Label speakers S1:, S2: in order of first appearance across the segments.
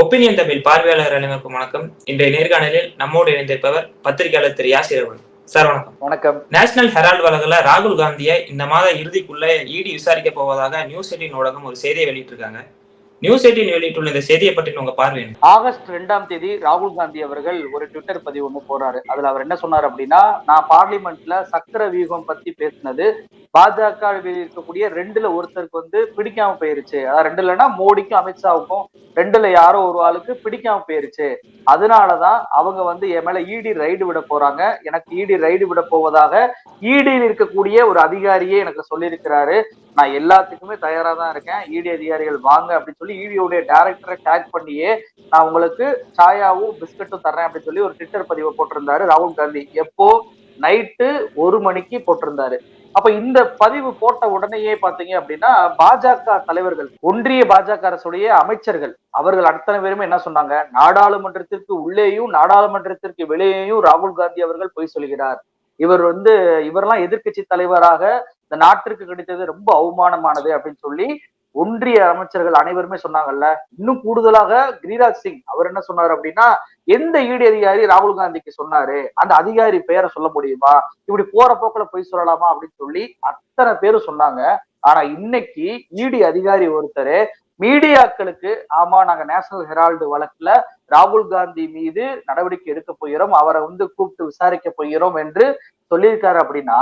S1: Opinion Tamil பார்வையாளர் அனைவருக்கும் வணக்கம். இன்றைய நேர்காணலில் நம்மோடு இணைந்திருப்பவர் பத்திரிகையாளர் திரு யாசிர் அவர்கள். சார் வணக்கம்.
S2: வணக்கம்.
S1: நேஷனல் ஹெரால்டு வழக்குல ராகுல் காந்தியை இந்த மாத இறுதிக்குள்ள இடி விசாரிக்க போவதாக நியூஸ் எயிட்டின் ஊடகம் ஒரு செய்தியை வெளியிட்டிருக்காங்க. நியூஸ் எயிட்டின் வெளியிட்டுள்ள இந்த செய்தியை பற்றி உங்க பார்வை
S2: ஆகஸ்ட் ரெண்டாம் தேதி ராகுல் காந்தி அவர்கள் ஒரு ட்விட்டர் பதிவு ஒன்று போறாரு அதுல அவர் என்ன சொன்னார் அப்படின்னா நான் பார்லிமெண்ட்ல சக்கர வியூகம் பத்தி பேசினது பாஜக இருக்கக்கூடிய ரெண்டுல ஒருத்தருக்கு வந்து பிடிக்காம போயிருச்சு. அதாவது ரெண்டுலன்னா மோடிக்கும் அமித்ஷாவுக்கும் ரெண்டுல யாரோ ஒரு ஆளுக்கு பிடிக்காம போயிருச்சு. அதனாலதான் அவங்க வந்து என் மேல இடி ரைடு விட போறாங்க. எனக்கு இடி ரைடு விட போவதாக இடியில் இருக்கக்கூடிய ஒரு அதிகாரியே எனக்கு சொல்லியிருக்கிறாரு. நான் எல்லாத்துக்குமே தயாரா தான் இருக்கேன். இடி அதிகாரிகள் வாங்க அப்படின்னு சொல்லி இடியோடைய டைரக்டரை டேக் பண்ணியே நான் உங்களுக்கு சாயாவும் பிஸ்கட்டும் தர்றேன் அப்படின்னு சொல்லி ஒரு ட்விட்டர் பதிவை போட்டிருந்தாரு. ராகுல் காந்தி எப்போ? நைட்டு ஒரு மணிக்கு போட்டிருந்தாரு. அப்ப இந்த பதிவு போட்ட உடனேயே பாத்தீங்க அப்படின்னா பாஜக தலைவர்கள் ஒன்றிய பாஜக அரசுடைய அமைச்சர்கள் அவர்கள் அத்தனை பேருமே என்ன சொன்னாங்க? நாடாளுமன்றத்திற்கு உள்ளேயும் நாடாளுமன்றத்திற்கு வெளியேயும் ராகுல் காந்தி அவர்கள் பொய் சொல்கிறார். இவர் வந்து இவரெல்லாம் எதிர்க்கட்சி தலைவராக இந்த நாட்டிற்கு கிடைத்தது ரொம்ப அவமானமானது அப்படின்னு சொல்லி ஒன்றிய அமைச்சர்கள் அனைவருமே சொன்னாங்கல்ல. இன்னும் கூடுதலாக கிரிராஜ் சிங் அவர் என்ன சொன்னார் அப்படின்னா எந்த ஈடி அதிகாரி ராகுல் காந்திக்கு சொன்னாரு? அந்த அதிகாரி பெயரை சொல்ல முடியுமா? இப்படி போற போக்குல போய் சொல்லலாமா அப்படின்னு சொல்லி அத்தனை பேரும் சொன்னாங்க. ஆனா இன்னைக்கு இடி அதிகாரி ஒருத்தர் மீடியாக்களுக்கு ஆமா நாங்க நேஷனல் ஹெரால்டு வழக்குல ராகுல் காந்தி மீது நடவடிக்கை எடுக்க போகிறோம் அவரை வந்து கூப்பிட்டு விசாரிக்க போகிறோம் என்று சொல்லியிருக்காரு அப்படின்னா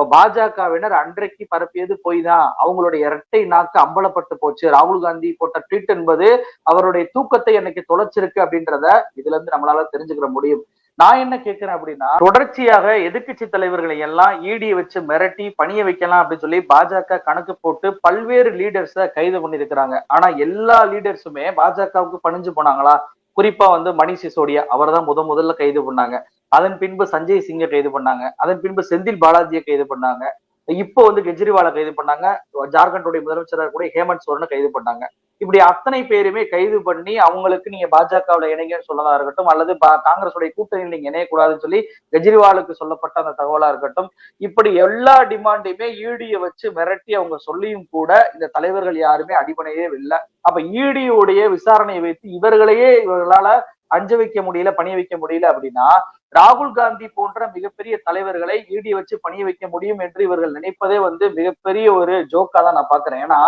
S2: இப்ப பாஜகவினர் அன்றைக்கு பரப்பியது போய் தான் அவங்களுடைய இரட்டை நாக்கு அம்பலப்பட்டு போச்சு. ராகுல் காந்தி போட்ட ட்வீட் என்பது அவருடைய தூக்கத்தை எனக்கு தொலைச்சிருக்கு அப்படின்றத இதுல இருந்து நம்மளால தெரிஞ்சுக்கிற முடியும். நான் என்ன கேட்கிறேன் அப்படின்னா தொடர்ச்சியாக எதிர்கட்சி தலைவர்களை எல்லாம் ஈடியை வச்சு மிரட்டி பணிய வைக்கலாம் அப்படின்னு சொல்லி பாஜக கணக்கு போட்டு பல்வேறு லீடர்ஸ கைது பண்ணிருக்கிறாங்க ஆனா எல்லா லீடர்ஸுமே பாஜகவுக்கு பணிஞ்சு போனாங்களா? குறிப்பா வந்து மணி சிசோடியா அவர் தான் முத முதல்ல கைது பண்ணாங்க. அதன் பின்பு சஞ்சய் சிங்கை கைது பண்ணாங்க. அதன் பின்பு செந்தில் பாலாஜியை கைது பண்ணாங்க. இப்போ வந்து கெஜ்ரிவாலை கைது பண்ணாங்க. ஜார்க்கண்டுடைய முதலமைச்சராக கூட ஹேமந்த் சோரனை கைது பண்ணாங்க. இப்படி அத்தனை பேருமே கைது பண்ணி அவங்களுக்கு நீங்க பாஜகவுல இணைங்கன்னு சொல்லதா இருக்கட்டும் அல்லது காங்கிரஸுடைய கூட்டணியில் நீங்க இணையக்கூடாதுன்னு சொல்லி கெஜ்ரிவாலுக்கு சொல்லப்பட்ட அந்த தகவலா இருக்கட்டும் இப்படி எல்லா டிமாண்டையுமே ஈடிய வச்சு மிரட்டி அவங்க சொல்லியும் கூட இந்த தலைவர்கள் யாருமே அடிபணையே இல்லை. அப்ப ஈடியுடைய விசாரணையை வைத்து இவர்களையே இவர்களால அஞ்ச வைக்க முடியல பணிய வைக்க முடியல அப்படின்னா ராகுல் காந்தி போன்ற மிகப்பெரிய தலைவர்களை ஈடி வச்சு பணிய வைக்க முடியும் என்று இவர்கள் நினைப்பதே வந்து மிகப்பெரிய ஒரு ஜோக்கா தான் நான் பாக்குறேன் ஏன்னா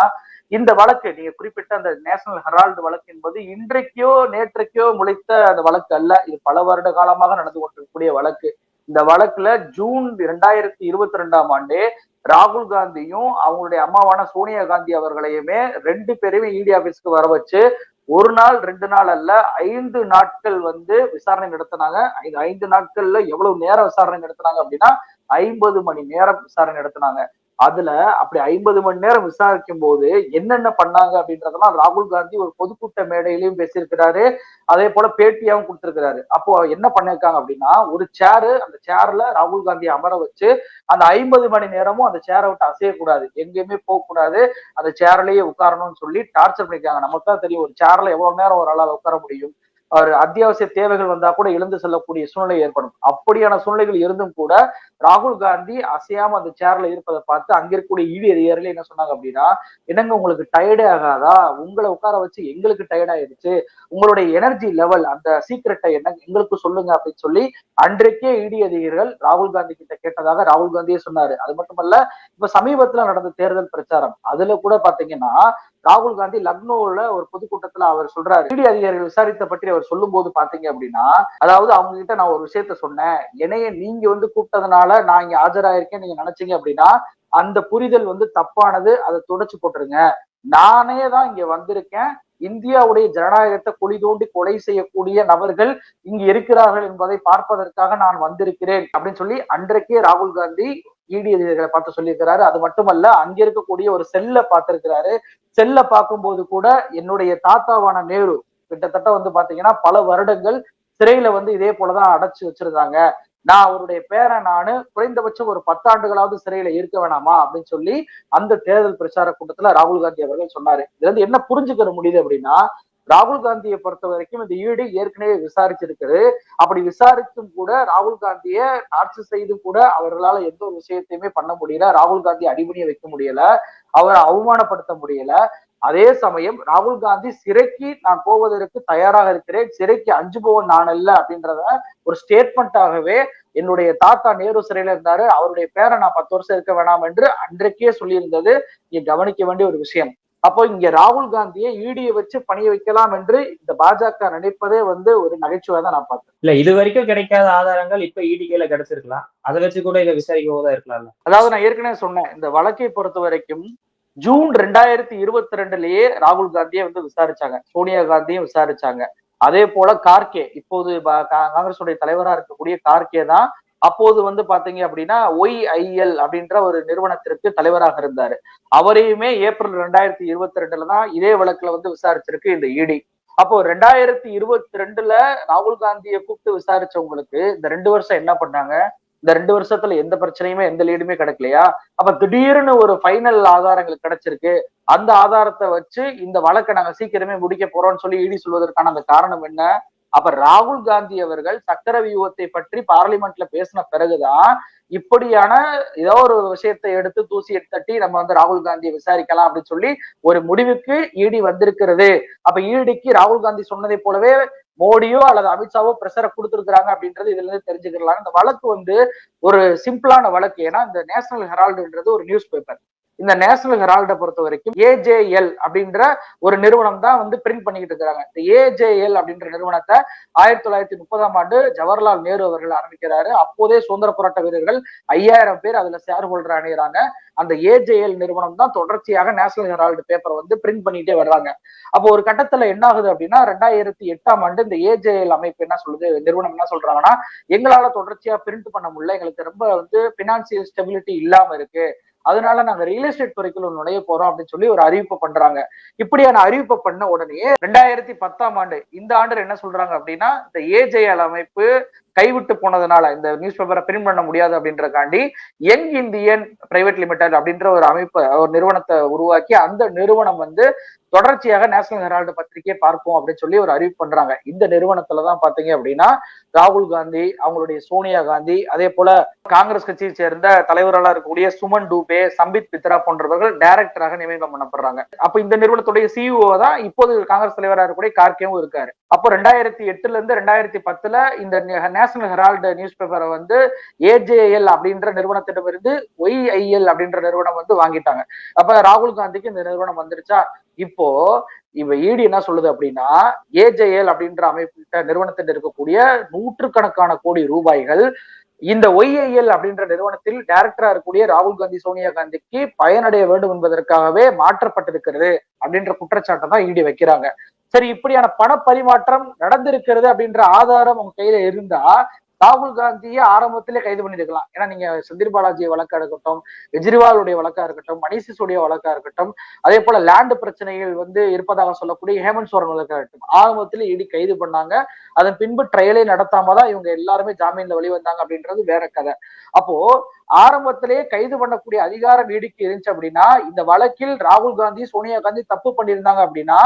S2: இந்த வழக்கு நீங்க குறிப்பிட்ட அந்த நேஷனல் ஹெரால்டு வழக்கு என்பது இன்றைக்கோ நேற்றைக்கோ முளைத்த அந்த வழக்கு அல்ல. இது பல வருட காலமாக நடந்து கொண்டிருக்கக்கூடிய வழக்கு. இந்த வழக்குல ஜூன் இரண்டாயிரத்தி இருபத்தி ரெண்டாம் ஆண்டு ராகுல் காந்தியும் அவங்களுடைய அம்மாவான சோனியா காந்தி அவர்களையுமே ரெண்டு பேருமே இடி ஆபீஸ்க்கு வர வச்சு ஒரு நாள் ரெண்டு நாள் அல்ல ஐந்து நாட்கள் வந்து விசாரணை நடத்தினாங்க. ஐந்து நாட்கள்ல எவ்வளவு நேரம் விசாரணை நடத்தினாங்க அப்படின்னா ஐம்பது மணி நேரம் விசாரணை நடத்தினாங்க. அதுல அப்படி ஐம்பது மணி நேரம் விசாரிக்கும் போது என்னென்ன பண்ணாங்க அப்படின்றதெல்லாம் ராகுல் காந்தி ஒரு பொதுக்கூட்ட மேடையிலையும் பேசியிருக்கிறாரு. அதே போல பேட்டியாவும் கொடுத்திருக்கிறாரு. அப்போ என்ன பண்ணிருக்காங்க அப்படின்னா ஒரு சேரு அந்த சேர்ல ராகுல் காந்தி அமர வச்சு அந்த ஐம்பது மணி நேரமும் அந்த சேரை விட்டு அசையக்கூடாது. எங்கேயுமே போகக்கூடாது. அந்த சேர்லயே உட்காரணும்னு சொல்லி டார்ச்சர் பண்ணிருக்காங்க. நமக்கு தான் தெரியும் ஒரு சேர்ல எவ்வளவு நேரம் ஒரு ஆளால் உட்கார முடியும். அவர் அத்தியாவசிய தேவைகள் வந்தா கூட எழுந்து செல்லக்கூடிய சூழ்நிலை ஏற்படும். அப்படியான சூழ்நிலைகள் இருந்தும் கூட ராகுல் காந்தி அசையாம அந்த சேர்ல இருப்பதை பார்த்து அங்க இருக்கக்கூடிய ஈடி அதிகாரிகள் என்ன சொன்னாங்க அப்படின்னா என்னங்க உங்களுக்கு டயர்டே ஆகாதா? உங்களை உட்கார வச்சு எங்களுக்கு டயர்ட் ஆயிடுச்சு. உங்களுடைய எனர்ஜி லெவல் அந்த சீக்கிரட்டை என்ன எங்களுக்கு சொல்லுங்க அப்படின்னு சொல்லி அன்றைக்கே இடி அதிகாரிகள் ராகுல் காந்தி கிட்ட கேட்டதாக ராகுல் காந்தியே சொன்னாரு. அது மட்டுமல்ல இப்ப சமீபத்துல நடந்த தேர்தல் பிரச்சாரம் அதுல கூட பாத்தீங்கன்னா ராகுல் காந்தி லக்னோல ஒரு பொதுக்கூட்டத்துல அவர் சொல்றாரு. இடி அதிகாரிகள் விசாரித்த பற்றி அவர் சொல்லும் போது பாத்தீங்க அப்படின்னா அதாவது அவங்க கிட்ட நான் ஒரு விஷயத்த சொன்னேன் என்னைய நீங்க வந்து கூப்பிட்டதுனால நான் இங்க ஆஜராயிருக்கேன். நீங்க நினைச்சீங்க அப்படின்னா அந்த புரிதல் வந்து தப்பானது. அதை துடைச்சு போட்டுருங்க. நானே தான் இங்க வந்திருக்கேன். இந்தியாவுடைய ஜனநாயகத்தை குழி தோண்டி கொலை செய்யக்கூடிய நபர்கள் இங்கு இருக்கிறார்கள் என்பதை பார்ப்பதற்காக நான் வந்திருக்கிறேன் அப்படின்னு சொல்லி அன்றைக்கே ராகுல் காந்தி இடி அதிகாரிகளை பார்த்து சொல்லியிருக்கிறாரு. அது மட்டுமல்ல அங்க இருக்கக்கூடிய ஒரு செல்ல பார்த்திருக்கிறாரு. செல்ல பார்க்கும்போது கூட என்னுடைய தாத்தாவான நேரு கிட்டத்தட்ட வந்து பாத்தீங்கன்னா பல வருடங்கள் சிறையில வந்து இதே போலதான் அடைச்சு வச்சிருந்தாங்க. நான் அவருடைய பேரை நானு குறைந்தபட்சம் ஒரு பத்தாண்டுகளாவது சிறையில இருக்க வேணாமா? அப்படின்னு சொல்லி அந்த தேர்தல் பிரச்சார கூட்டத்துல ராகுல் காந்தி அவர்கள் சொன்னாரு. இதுல இருந்து என்ன புரிஞ்சுக்கிற முடியுது அப்படின்னா ராகுல் காந்தியை பொறுத்த வரைக்கும் இந்த ஈடு ஏற்கனவே விசாரிச்சிருக்குது. அப்படி விசாரித்தும் கூட ராகுல் காந்தியை ஆட்சி செய்தும் கூட அவர்களால எந்த ஒரு விஷயத்தையுமே பண்ண முடியல. ராகுல் காந்தி அடிபணிய வைக்க முடியல. அவரை அவமானப்படுத்த முடியல. அதே சமயம் ராகுல் காந்தி சிறைக்கு நான் போவதற்கு தயாராக இருக்கிறேன் சிறைக்கு அஞ்சுபவன் நான் அல்ல அப்படின்றத ஒரு ஸ்டேட்மெண்ட்டாகவே என்னுடைய தாத்தா நேரு சிறையில இருந்தாரு அவருடைய பேரை நான் பத்து வருஷம் இருக்க வேணாம் என்று அன்றைக்கே சொல்லியிருந்தது. இங்க கவனிக்க வேண்டிய ஒரு விஷயம். அப்போ இங்க ராகுல் காந்தியை ஈடியை வச்சு பணிய வைக்கலாம் என்று இந்த பாஜக நினைப்பதே வந்து ஒரு நகைச்சுவை தான் நான் பார்த்தேன்
S1: இல்ல இது வரைக்கும் கிடைக்காத ஆதாரங்கள் இப்ப இடி கையில கிடைச்சிருக்கலாம். அதை வச்சு கூட இதை விசாரிக்க போதா இருக்கலாம்ல.
S2: அதாவது நான் ஏற்கனவே சொன்னேன் இந்த வழக்கை பொறுத்த வரைக்கும் ஜூன் ரெண்டாயிரத்தி இருபத்தி ரெண்டுலயே ராகுல் காந்தியை வந்து விசாரிச்சாங்க. சோனியா காந்தியும் விசாரிச்சாங்க. அதே போல கார்கே இப்போது காங்கிரஸுடைய தலைவரா இருக்கக்கூடிய கார்கே தான் அப்போது வந்து பாத்தீங்க அப்படின்னா ஒய்ஐஎல் அப்படின்ற ஒரு நிறுவனத்திற்கு தலைவராக இருந்தாரு. அவரையுமே ஏப்ரல் ரெண்டாயிரத்தி இருபத்தி ரெண்டுல தான் இதே வழக்குல வந்து விசாரிச்சிருக்கு இந்த இடி. அப்போ ரெண்டாயிரத்தி இருபத்தி ரெண்டுல ராகுல் காந்தியை கூப்பிட்டு விசாரிச்சவங்களுக்கு இந்த ரெண்டு வருஷம் என்ன பண்ணாங்க? இந்த ரெண்டு வருஷத்துல எந்த பிரச்சனையுமே எந்த லீடுமே கிடைக்கலையா? அப்ப திடீர்னு ஒரு ஃபைனல் ஆதாரங்கள் கிடைச்சிருக்கு. அந்த ஆதாரத்தை வச்சு இந்த வழக்கை நாங்க சீக்கிரமே முடிக்க போறோம்னு சொல்லி ஈடி சொல்வதற்கான அந்த காரணம் என்ன? அப்ப ராகுல் காந்தி அவர்கள் சக்கர வியூகத்தை பற்றி பார்லிமெண்ட்ல பேசின பிறகுதான் இப்படியான ஏதோ ஒரு விஷயத்தை எடுத்து தூசி தட்டி நம்ம வந்து ராகுல் காந்தியை விசாரிக்கலாம் அப்படின்னு சொல்லி ஒரு முடிவுக்கு இடி வந்திருக்கிறது. அப்ப ஈடிக்கு ராகுல் காந்தி சொன்னதை போலவே மோடியோ அல்லது அமித்ஷாவோ பிரஷரை கொடுத்துருக்குறாங்க அப்படின்றது இதுல இருந்து தெரிஞ்சுக்கலாம் இந்த வழக்கு வந்து ஒரு சிம்பிளான வழக்கு. ஏன்னா இந்த நேஷனல் ஹெரால்டுன்றது ஒரு நியூஸ் பேப்பர் இந்த நேஷனல் ஹெரால்டை பொறுத்த வரைக்கும் ஏஜேஎல் அப்படின்ற ஒரு நிறுவனம் தான் வந்து பிரிண்ட் பண்ணிக்கிட்டு இருக்கிறாங்க. இந்த ஏஜேஎல் அப்படின்ற நிறுவனத்தை ஆயிரத்தி தொள்ளாயிரத்தி முப்பதாம் ஆண்டு ஜவஹர்லால் நேரு அவர்கள் ஆரம்பிக்கிறாரு. அப்போதே சுதந்திர போராட்ட வீரர்கள் ஐயாயிரம் பேர் அதுல ஷேர் ஹோல்டர் அணிகிறாங்க அந்த ஏஜேஎல் நிறுவனம் தான் தொடர்ச்சியாக நேஷனல் ஹெரால்டு பேப்பரை வந்து பிரிண்ட் பண்ணிட்டே வர்றாங்க. அப்போ ஒரு கட்டத்துல என்ன ஆகுது அப்படின்னா ரெண்டாயிரத்தி எட்டாம் ஆண்டு இந்த ஏஜேஎல் அமைப்பு என்ன சொல்லுது? நிறுவனம் என்ன சொல்றாங்கன்னா எங்களால தொடர்ச்சியா பிரிண்ட் பண்ண முடியல. எங்களுக்கு ரொம்ப வந்து பினான்சியல் ஸ்டெபிலிட்டி இல்லாம இருக்கு. அதனால நாங்க ரியல் எஸ்டேட் துறைக்குள்ள நுழைய போறோம் அப்படின்னு சொல்லி ஒரு அறிவிப்பு பண்றாங்க. இப்படியான அறிவிப்பு பண்ண உடனே ரெண்டாயிரத்தி பத்தாம் ஆண்டு இந்த ஆண்டு என்ன சொல்றாங்க அப்படின்னா இந்த ஏஜெயல் அமைப்பு கைவிட்டு போனதுனால இந்த நியூஸ் பேப்பரை பிரிண்ட் பண்ண முடியாது அப்படின்றக்காண்டி யங் இந்தியன் பிரைவேட் லிமிடெட் அப்படின்ற ஒரு அமைப்பு ஒரு நிறுவனத்தை உருவாக்கி அந்த நிறுவனம் வந்து தொடர்ச்சியாக நேஷனல் ஹெரால்டு பத்திரிகையை பார்ப்போம் அப்படின்னு சொல்லி ஒரு அறிவிப்பு பண்றாங்க. இந்த நிறுவனத்துல தான் பாத்தீங்க அப்படின்னா ராகுல் காந்தி அவங்களுடைய சோனியா காந்தி அதே போல காங்கிரஸ் கட்சியை சேர்ந்த தலைவர்களாக இருக்கக்கூடிய சுமன் டூபே சம்பித் பித்ரா போன்றவர்கள் டைரக்டராக நியமனம் பண்ணப்படுறாங்க அப்ப இந்த நிறுவனத்துடைய சிஇஓ தான் இப்போது காங்கிரஸ் தலைவராக இருக்கக்கூடிய கார்கேவும் இருக்காரு. அப்போ ரெண்டாயிரத்தி எட்டுல இருந்து ரெண்டாயிரத்தி பத்துல இந்த நேஷனல் ஹெரால்டு நியூஸ் பேப்பரை வந்து ஏஜேஎல் அப்படின்ற நிறுவனத்திடமிருந்து ஒய்ஐஎல் அப்படின்ற நிறுவனம் வந்து வாங்கிட்டாங்க. அப்ப ராகுல் காந்திக்கு இந்த நிறுவனம் வந்துருச்சா? இப்போ இவ ஈடி என்ன சொல்லுது அப்படின்னா ஏஜேஎல் அப்படின்ற அமைப்பு நிறுவனத்தில் இருக்கக்கூடிய நூற்றுக்கணக்கான கோடி ரூபாய்கள் இந்த ஒய்ஐஎல் அப்படின்ற நிறுவனத்தில் டைரக்டரா இருக்கக்கூடிய ராகுல் காந்தி சோனியா காந்திக்கு பயனடைய வேண்டும் என்பதற்காகவே மாற்றப்பட்டிருக்கிறது அப்படின்ற குற்றச்சாட்டை தான் ஈடி வைக்கிறாங்க. சரி இப்படியான பண பரிமாற்றம் நடந்திருக்கிறது அப்படின்ற ஆதாரம் உங்க கையில இருந்தா ராகுல் காந்தியை ஆரம்பத்திலே கைது பண்ணிருக்கலாம் ஏன்னா நீங்க செந்தில் பாலாஜி வழக்கா இருக்கட்டும் கெஜ்ரிவாலுடைய வழக்கா இருக்கட்டும் மணிஷ் வழக்கா இருக்கட்டும் அதே போல லேண்ட் பிரச்சனைகள் வந்து இருப்பதாக சொல்லக்கூடிய ஹேமந்த் சோரன் வழக்கா இருக்கட்டும். ஆரம்பத்திலே இடி கைது பண்ணாங்க. அதன் பின்பு ட்ரையலே நடத்தாம தான் இவங்க எல்லாருமே ஜாமீன்ல வெளிவந்தாங்க அப்படின்றது வேற கதை. அப்போ ஆரம்பத்திலேயே கைது பண்ணக்கூடிய அதிகாரம் ஈடிக்கு இருந்துச்சு அப்படின்னா இந்த வழக்கில் ராகுல் காந்தி சோனியா காந்தி தப்பு பண்ணியிருந்தாங்க அப்படின்னா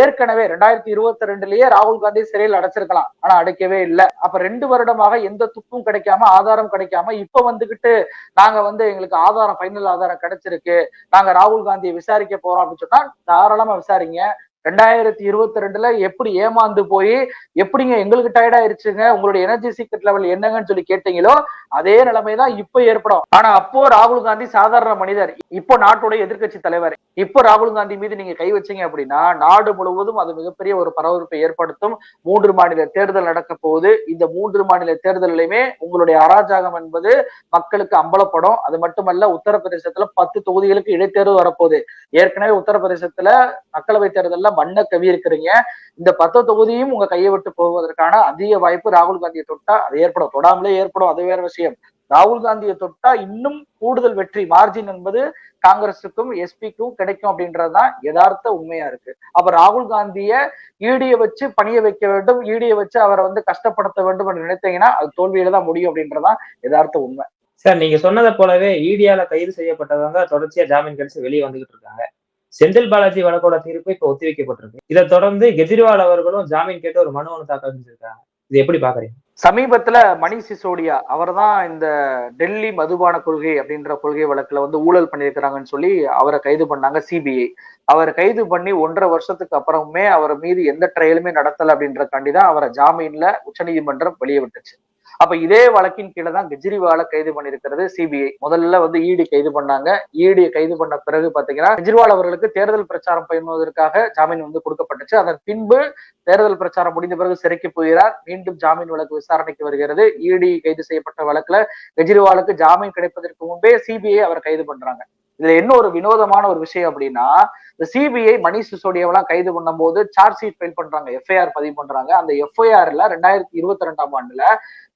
S2: ஏற்கனவே ரெண்டாயிரத்தி இருபத்தி ரெண்டுலயே ராகுல் காந்தி சிறையில் அடைச்சிருக்கலாம். ஆனா அடைக்கவே இல்லை. அப்ப ரெண்டு வருடமாக எந்த துப்பும் கிடைக்காம ஆதாரம் கிடைக்காம இப்ப வந்துகிட்டு நாங்க வந்து எங்களுக்கு ஆதாரம் ஃபைனல் ஆதாரம் கிடைச்சிருக்கு. நாங்க ராகுல் காந்தியை விசாரிக்க போறோம் அப்படின்னு சொன்னா தாராளமா விசாரிங்க. ரெண்டாயிரத்தி இருபத்தி ரெண்டுல எப்படி ஏமாந்து போய் எப்படிங்க எங்களுக்கு டயர்ட் ஆயிருச்சுங்க உங்களுடைய எனர்ஜி சீக்ரெட் லெவல் என்னங்கன்னு சொல்லி கேட்டீங்களோ அதே நிலைமை தான் இப்போ ஏற்படும். ஆனா அப்போ ராகுல் காந்தி சாதாரண மனிதர். இப்போ நாட்டுடைய எதிர்க்கட்சி தலைவர். இப்போ ராகுல் காந்தி மீது நீங்க கை வச்சீங்க அப்படின்னா நாடு முழுவதும் அது மிகப்பெரிய ஒரு பரபரப்பை ஏற்படுத்தும். மூன்று மாநில தேர்தல் நடக்க போகுது. இந்த மூன்று மாநில தேர்தலிலுமே உங்களுடைய அராஜகம் என்பது மக்களுக்கு அம்பலப்படும். அது மட்டுமல்ல உத்தரப்பிரதேசத்துல பத்து தொகுதிகளுக்கு இடைத்தேர்வு வரப்போகுது. ஏற்கனவே உத்தரப்பிரதேசத்துல மக்களவை தேர்தல்ல மண்ணை கவி இருக்கிறீங்க. இந்த பத்து தொகுதியும் உங்க கையை விட்டு போவதற்கான அதிக வாய்ப்பு ராகுல் காந்தியை தொட்டா அது ஏற்படும். தொடாமலே ஏற்படும். அது வேற விஷயம். ராகுல் காந்தியை தொட்டா இன்னும் கூடுதல் வெற்றி மார்ஜின் என்பது காங்கிரஸுக்கும் எஸ்பிக்கும் கிடைக்கும் அப்படின்றதுதான் யதார்த்த உண்மையா இருக்கு. அப்ப ராகுல் காந்திய ஈடிய வச்சு பணிய வைக்க வேண்டும். ஈடிய வச்சு அவரை வந்து கஷ்டப்படுத்த வேண்டும் என்று நினைத்தீங்கன்னா அது தோல்வியில தான் முடியும் அப்படின்றதான் யதார்த்த உண்மை.
S1: சார் நீங்க சொன்னதை போலவே ஈடியால கைது செய்யப்பட்டவங்க தொடர்ச்சியா ஜாமீன் கிடைச்சு வெளியே வந்துகிட்டு இருக்காங்க. செந்தில் பாலாஜி வழக்கோட தீர்ப்பு இப்ப ஒத்திவைக்கப்பட்டிருக்கு. இதை தொடர்ந்து கெஜ்ரிவால் அவர்களும் ஜாமீன் கேட்டு ஒரு மனு ஒன்று தாக்கல் செஞ்சிருக்காங்க. இது எப்படி பாக்குறீங்க?
S2: சமீபத்துல மணி சிசோடியா அவர்தான் இந்த டெல்லி மதுபான கொள்கை அப்படின்ற கொள்கை வழக்குல வந்து ஊழல் பண்ணியிருக்கிறாங்கன்னு சொல்லி அவரை கைது பண்ணாங்க சிபிஐ. அவரை கைது பண்ணி ஒன்றரை வருஷத்துக்கு அப்புறமே அவர் மீது எந்த ட்ரையலுமே நடத்தல அப்படின்ற தான் அவரை ஜாமீன்ல உச்சநீதிமன்றம் வெளியே விட்டுச்சு. அப்ப இதே வழக்கின் கீழே தான் கெஜ்ரிவாலை கைது பண்ணிருக்கிறது சிபிஐ. முதல்ல வந்து இடி கைது பண்ணாங்க. இடியை கைது பண்ண பிறகு பாத்தீங்கன்னா கெஜ்ரிவால் அவர்களுக்கு தேர்தல் பிரச்சாரம் பயணுவதற்காக ஜாமீன் வந்து கொடுக்கப்பட்டுச்சு. அதன் பின்பு தேர்தல் பிரச்சாரம் முடிந்த பிறகு சிறைக்கு போகிறார் மீண்டும் ஜாமீன் வழக்கு விசாரணைக்கு வருகிறது. இடி கைது செய்யப்பட்ட வழக்குல கெஜ்ரிவாலுக்கு ஜாமீன் கிடைப்பதற்கு முன்பே சிபிஐ அவர் கைது பண்றாங்க. இதுல என்ன ஒரு வினோதமான ஒரு விஷயம் அப்படின்னா இந்த சிபிஐ மணிஷ் சிசோடியாவெல்லாம் கைது பண்ணும்போது சார்ஜ் ஷீட் ஃபைல் பண்றாங்க. எஃப்ஐஆர் பதிவு பண்றாங்க. அந்த எஃப்ஐஆர்ல ரெண்டாயிரத்தி இருபத்தி ரெண்டாம் ஆண்டுல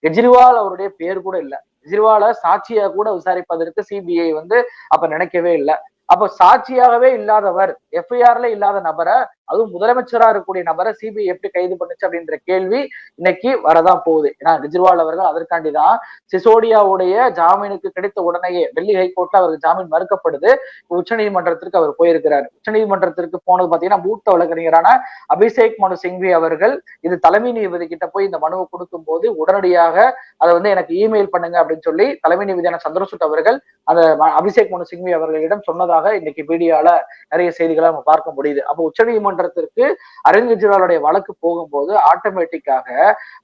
S2: கெஜ்ரிவால் அவருடைய பேர் கூட இல்ல. கெஜ்ரிவாலை சாட்சியா கூட விசாரிப்பதற்கு சிபிஐ வந்து அப்ப நினைக்கவே இல்லை. அப்ப சாட்சியாகவே இல்லாதவர் எஃப்ஐஆர்ல இல்லாத நபரை அதுவும் முதலமைச்சரா இருக்கக்கூடிய நபரை சிபிஐ எப்படி கைது பண்ணுச்சு அப்படின்ற கேள்வி இன்னைக்கு வரதான் போகுது. ஏன்னா கெஜ்ரிவால் அவர்கள் அதற்காண்டி தான் சிசோடியாவுடைய ஜாமீனுக்கு கிடைத்த உடனேயே டெல்லி ஹைகோர்ட்ல அவருக்கு ஜாமீன் மறுக்கப்படுது. உச்சநீதிமன்றத்திற்கு அவர் போயிருக்கிறார். உச்சநீதிமன்றத்திற்கு போனது பாத்தீங்கன்னா மூத்த வழக்கறிஞரான அபிஷேக் மனு சிங்வி அவர்கள் இது தலைமை நீதிபதி கிட்ட போய் இந்த மனுவை கொடுக்கும் போது உடனடியாக அதை வந்து எனக்கு இமெயில் பண்ணுங்க அப்படின்னு சொல்லி தலைமை நீதிபதியான சந்திரசூட் அவர்கள் அந்த அபிஷேக் மனு சிங்வி அவர்களிடம் சொன்னதாக இன்னைக்கு மீடியால நிறைய செய்திகளை நம்ம பார்க்க முடியுது. அப்போ உச்சநீதிமன்றத்திற்கு அரவிந்த் கெஜ்ரிவாலுடைய வழக்கு போகும்போது ஆட்டோமேட்டிக்காக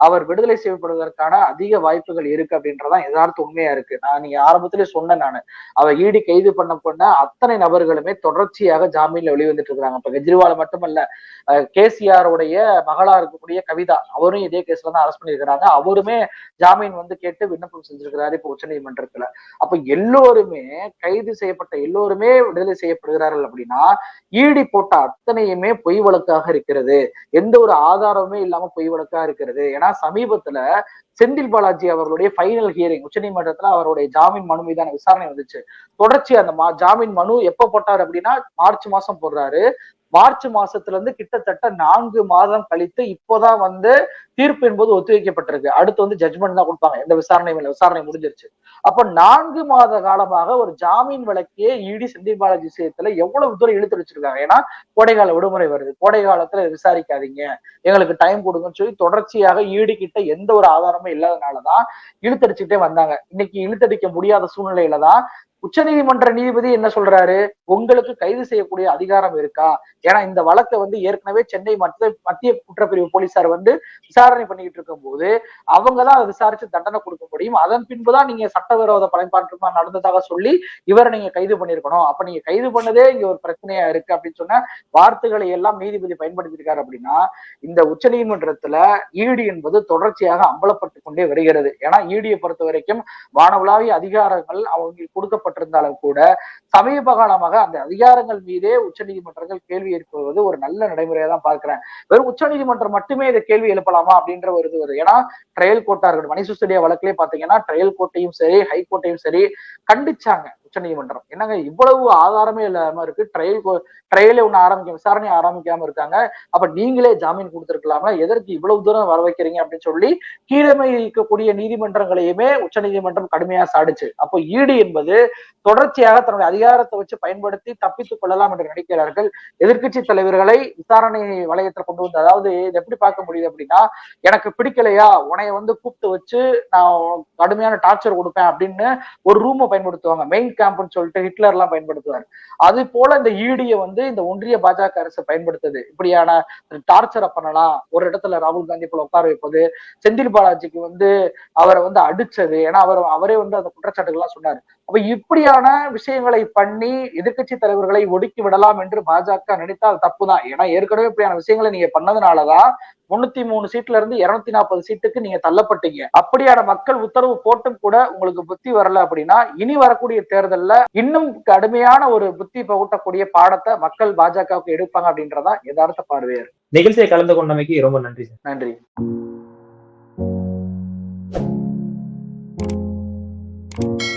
S2: அவர் விடுதலை செய்யப்படுவதற்கான அதிக வாய்ப்புகள் இருக்கு அப்படின்றதான் யதார்த்த உண்மையா இருக்கு. நான் நீங்க ஆரம்பத்திலே சொன்னேன் நான். அவர் ஈடி கைது பண்ண பண்ண அத்தனை நபர்களுமே தொடர்ச்சியாக ஜாமீன்ல வெளிவந்துட்டு இருக்கிறாங்க. இப்ப கெஜ்ரிவால் மட்டுமல்ல கேசிஆருடைய மகளா இருக்கக்கூடிய கவிதா அவரும் இதே கேஸ்ல தான் அரெஸ்ட் பண்ணியிருக்கிறாங்க. அவருமே ஜாமீன் வந்து கேட்டு விண்ணப்பம் செஞ்சிருக்கிறாரு இப்ப நீதிமன்றத்துல அப்ப எல்லோருமே கைது செய்யப்பட்ட எல்லோருமே விடுதலை செய்யப்படுகிறார்கள் அப்படின்னா ஈடி போட்ட அத்தனையுமே பொய் வழக்காக இருக்கிறது. எந்த ஒரு ஆதாரமுமே இல்லாம பொய் வழக்கா இருக்கிறது. ஏன்னா சமீபத்துல செந்தில் பாலாஜி அவர்களுடைய ஃபைனல் ஹியரிங் உச்சநீதிமன்றத்துல அவருடைய ஜாமீன் மனு மீதான விசாரணை வந்துச்சு. தொடர்ச்சி அந்த மா ஜாமீன் மனு எப்ப போட்டாரு அப்படின்னா மார்ச் மாசம் போடுறாரு. மார்ச் மாசத்துல இருந்து கிட்டத்தட்ட நான்கு மாதம் கழித்து இப்போதான் வந்து தீர்ப்பு என்பது ஒத்திவைக்கப்பட்டிருக்கு. அடுத்து வந்து ஜட்மெண்ட் தான் கொடுப்பாங்க. எந்த விசாரணையும் இல்லை. விசாரணை முடிஞ்சிருச்சு. அப்ப நான்கு மாத காலமாக ஒரு ஜாமீன் வழக்கே இடி செந்தில் பாலாஜி விஷயத்துல எவ்வளவு தூரம் இழுத்து வச்சிருக்காங்க? ஏன்னா கோடைகால விடுமுறை வருது. கோடை காலத்துல விசாரிக்காதீங்க. எங்களுக்கு டைம் கொடுங்கன்னு சொல்லி தொடர்ச்சியாக ஈடு கிட்ட எந்த ஒரு ஆதாரமும் இல்லாதனாலதான் இழுத்தடிச்சுட்டே வந்தாங்க. இன்னைக்கு இழுத்தடிக்க முடியாத சூழ்நிலையில தான் உச்சநீதிமன்ற நீதிபதி என்ன சொல்றாரு? உங்களுக்கு கைது செய்யக்கூடிய அதிகாரம் இருக்கா? ஏன்னா இந்த வழக்கை வந்து ஏற்கனவே சென்னை மத்திய மத்திய குற்றப்பிரிவு போலீசார் வந்து விசாரணை பண்ணிக்கிட்டு இருக்கும் போது அவங்க தான் அதை விசாரிச்சு தண்டனை கொடுக்க முடியும். அதன் பின்புதான் நீங்க சட்டவிரோத பயன்பாட்டுமா நடந்ததாக சொல்லி இவரை நீங்க கைது பண்ணிருக்கணும் அப்ப நீங்க கைது பண்ணதே இங்க ஒரு பிரச்சனையா இருக்கு அப்படின்னு சொன்ன வார்த்தைகளை எல்லாம் நீதிபதி பயன்படுத்தியிருக்காரு அப்படின்னா இந்த உச்ச நீதிமன்றத்துல ஈடி என்பது தொடர்ச்சியாக அம்பலப்பட்டு கொண்டே வருகிறது. ஏன்னா ஈடியை பொறுத்த வரைக்கும் வானவுலாவிய அதிகாரங்கள் அவங்களுக்கு செய்யப்பட்டிருந்தாலும் கூட சமீப காலமாக அந்த அதிகாரங்கள் மீதே உச்சநீதிமன்றங்கள் கேள்வி எழுப்புவது ஒரு நல்ல நடைமுறையை தான் பார்க்கிறேன். வெறும் உச்சநீதிமன்றம் மட்டுமே இதை கேள்வி எழுப்பலாமா அப்படின்ற ஒரு இது வருது. ஏன்னா ட்ரையல் கோர்ட்டா இருக்கட்டும் மணி வழக்கிலே பாத்தீங்கன்னா ட்ரையல் கோர்ட்டையும் சரி ஹை கோர்ட்டையும் சரி கண்டிச்சாங்க. உச்ச நீதிமன்றம் என்னங்க இவ்வளவு ஆதாரமே இல்லாம இருக்கு. ட்ரையல் ட்ரையலே ஒண்ணு ஆரம்பிக்க விசாரணை ஆரம்பிக்காம இருக்காங்க. அப்ப நீங்களே ஜாமீன் கொடுத்துருக்கலாம்ல? எதற்கு இவ்வளவு தூரம் வர வைக்கிறீங்க அப்படின்னு சொல்லி கீழமை இருக்கக்கூடிய நீதிமன்றங்களையுமே உச்ச நீதிமன்றம் கடுமையா சாடிச்சு. அப்போ ஈடு என்பது தொடர்ச்சியாக தன்னுடைய அதிகாரத்தை வச்சு பயன்படுத்தி தப்பித்துக் கொள்ளலாம் என்று நினைக்கிறார்கள் எதிர்கட்சி தலைவர்களை விசாரணை வளையத்தில் கொண்டு வந்து அதாவது இது எப்படி பார்க்க முடியுது அப்படின்னா எனக்கு பிடிக்கலையா? உனைய வந்து கூப்பிட்டு வச்சு நான் கடுமையான டார்ச்சர் கொடுப்பேன் அப்படின்னு ஒரு ரூமை பயன்படுத்துவாங்க. மெயின் ஸ்டாம்ப்னு சொல்லிட்டு ஹிட்லர் எல்லாம் பயன்படுத்துவார். அது போல இந்த ஈடியை வந்து இந்த ஒன்றிய பாஜக அரசு பயன்படுத்துது. இப்படியான டார்ச்சரை பண்ணலாம். ஒரு இடத்துல ராகுல் காந்தி போல உட்கார வைப்பது செந்தில் பாலாஜிக்கு வந்து அவரை வந்து அடிச்சது. ஏன்னா அவர் அவரே வந்து அந்த குற்றச்சாட்டுகள்லாம் சொன்னாரு. அப்ப இப்படியான விஷயங்களை பண்ணி எதிர்கட்சி தலைவர்களை ஒடுக்கி விடலாம் என்று பாஜக நினைத்தால் தப்புதான். ஏன்னா ஏற்கனவே இப்படியான விஷயங்களை நீங்க பண்ணதுனாலதான் முன்னூத்தி மூணு சீட்ல இருந்து இருநூத்தி நாற்பது சீட்டுக்கு நீங்க தள்ளப்பட்டீங்க. அப்படியான மக்கள் உத்தரவு போட்டும் கூட உங்களுக்கு புத்தி வரல அப்படின்னா இனி வரக்கூடிய தேர்தல்ல இன்னும் கடுமையான ஒரு புத்தி பகுட்டக்கூடிய பாடத்தை மக்கள் பாஜகவுக்கு எடுப்பாங்க அப்படின்றதான் எதார்த்த பார்வையர்
S1: நிகழ்ச்சியை கலந்து கொண்டமைக்கு ரொம்ப நன்றி
S2: நன்றி. thank you